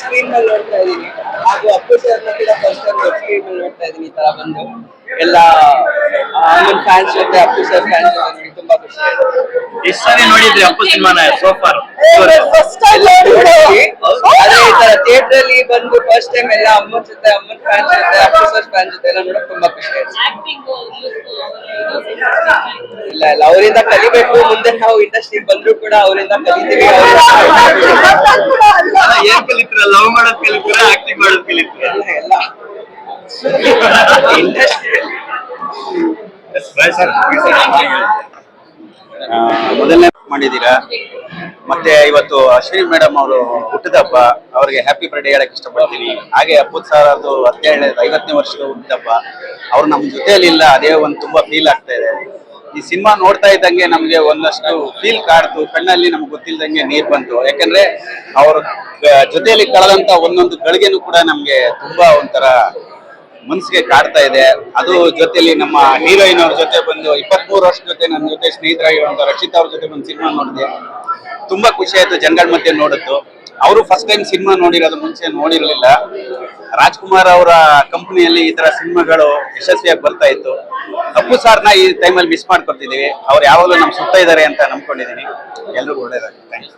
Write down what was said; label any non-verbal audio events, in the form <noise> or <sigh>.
ಸ್ಕ್ರೀನ್ನಲ್ಲಿ ನೋಡ್ತಾ ಇದೀನಿ. ಹಾಗೂ ಅಪ್ಪು ಸರ್ ಕೂಡ ಫಸ್ಟ್ ಟೈಮ್ ವೆಬ್ ಸ್ಕ್ರೀನ್ ನೋಡ್ತಾ ಇದೀನಿ ಈ ತರ ಬಂದು. ಎಲ್ಲ ಆಮೇಲೆ ಫ್ಯಾನ್ಸ್ ಜೊತೆ ಅಪ್ಪು ಸರ್ ಫ್ಯಾನ್ಸ್ ಜೊತೆ ತುಂಬಾ ಖುಷಿ ಆಯ್ತು. ಎಷ್ಟು ಸರಿ ನೋಡಿದ್ರಿ ಅಪ್ಪು ಸಿನಿಮಾ ಸೋಫಾರ್ ಥಿಯೇಟರ್ ಅಲ್ಲಿ ಬಂದು ಫಸ್ಟ್ ಟೈಮ್ ಎಲ್ಲ ಅಮ್ಮನ್ ಜೊತೆ ಅಮ್ಮನ್ ಫ್ಯಾನ್ಸ್ ಜೊತೆ ಅಪ್ಪು ಸರ್ ಫ್ಯಾನ್ಸ್ ಜೊತೆ ಎಲ್ಲ ನೋಡಕ್ ತುಂಬಾ ಖುಷಿ ಆಯ್ತು. ಇಲ್ಲ ಇಲ್ಲ. ಅವರಿಂದ ಕಲಿಬೇಕು. ಮುಂದೆ ನಾವು ಇಂಡಸ್ಟ್ರಿಗೆ ಬಂದ್ರು ಕೂಡ ಅವರಿಂದ ಕಲಿತೀವಿ. <laughs> ಲವ್ ಮಾಡೋದ್ ಕಲಿತೀರ ಆಕ್ಟಿಂಗ್ ಮಾಡೋದ್ ಕಲಿತೀರ ಮೊದಲನೇ ಮಾಡಿದ್ದೀರಾ? ಮತ್ತೆ ಇವತ್ತು ಅಶ್ವಿನಿ ಮೇಡಮ್ ಅವರು ಹುಟ್ಟಿದಬ್ಬ ಅವರಿಗೆ ಹ್ಯಾಪಿ ಬರ್ಡೇ ಹೇಳಕ್ ಇಷ್ಟಪಡ್ತೀನಿ. ಹಾಗೆ ಅಪ್ಪುತ್ ಸರ್ ಅದು ಹದಿನೇಳನೇ ಐವತ್ತನೇ ವರ್ಷದ ಹುಟ್ಟಿದಬ್ಬ ಅವ್ರು ನಮ್ಮ ಜೊತೆಯಲ್ಲಿ ಇಲ್ಲ ಅದೇ ಒಂದು ತುಂಬಾ ಫೀಲ್ ಆಗ್ತಾ ಇದೆ. ಈ ಸಿನಿಮಾ ನೋಡ್ತಾ ಇದ್ದಂಗೆ ನಮ್ಗೆ ಒಂದಷ್ಟು ಫೀಲ್ ಕಾಡ್ತು ಕಣ್ಣಲ್ಲಿ ನಮ್ಗೆ ಗೊತ್ತಿಲ್ದಂಗೆ ನೀರ್ ಬಂತು. ಯಾಕಂದ್ರೆ ಅವ್ರ ಜೊತೆಯಲ್ಲಿ ಕಳೆದಂತ ಒಂದೊಂದು ಗಳಿಗೆನೂ ಕೂಡ ನಮ್ಗೆ ತುಂಬಾ ಒಂಥರ ಮನ್ಸಿಗೆ ಕಾಡ್ತಾ ಇದೆ. ಅದು ಜೊತೆಯಲ್ಲಿ ನಮ್ಮ ಹೀರೋಯಿನ್ ಅವ್ರ ಜೊತೆ ಬಂದು ಇಪ್ಪತ್ಮೂರು ವರ್ಷದ ಜೊತೆ ನನ್ನ ಜೊತೆ ಸ್ನೇಹಿತರಾಗಿರುವಂತ ರಕ್ಷಿತ್ ಅವ್ರ ಜೊತೆ ಬಂದು ಸಿನಿಮಾ ನೋಡಿದೆ. ತುಂಬಾ ಖುಷಿ ಆಯ್ತು ಜನಗಳ ಮಧ್ಯೆ ನೋಡಿದ್ದು. ಅವರು ಫಸ್ಟ್ ಟೈಮ್ ಸಿನಿಮಾ ನೋಡಿರೋದು ಮುಂಚೆ ನೋಡಿರಲಿಲ್ಲ. ರಾಜ್ಕುಮಾರ್ ಅವರ ಕಂಪನಿಯಲ್ಲಿ ಈ ತರ ಸಿನಿಮಾಗಳು ಯಶಸ್ವಿಯಾಗಿ ಬರ್ತಾ ಇತ್ತು. ಅಪ್ಪು ಸಾರ್ನ ಈ ಟೈಮಲ್ಲಿ ಮಿಸ್ ಮಾಡ್ಕೊತಿದೀವಿ ಅವ್ರು ಯಾವಾಗಲೂ ನಮ್ ಸುತ್ತ ಇದ್ದಾರೆ ಅಂತ ನಂಬ್ಕೊಂಡಿದೀನಿ ಎಲ್ರಿಗೂ ಒಳ್ಳೇದಾಗಿ ಥ್ಯಾಂಕ್ಸ್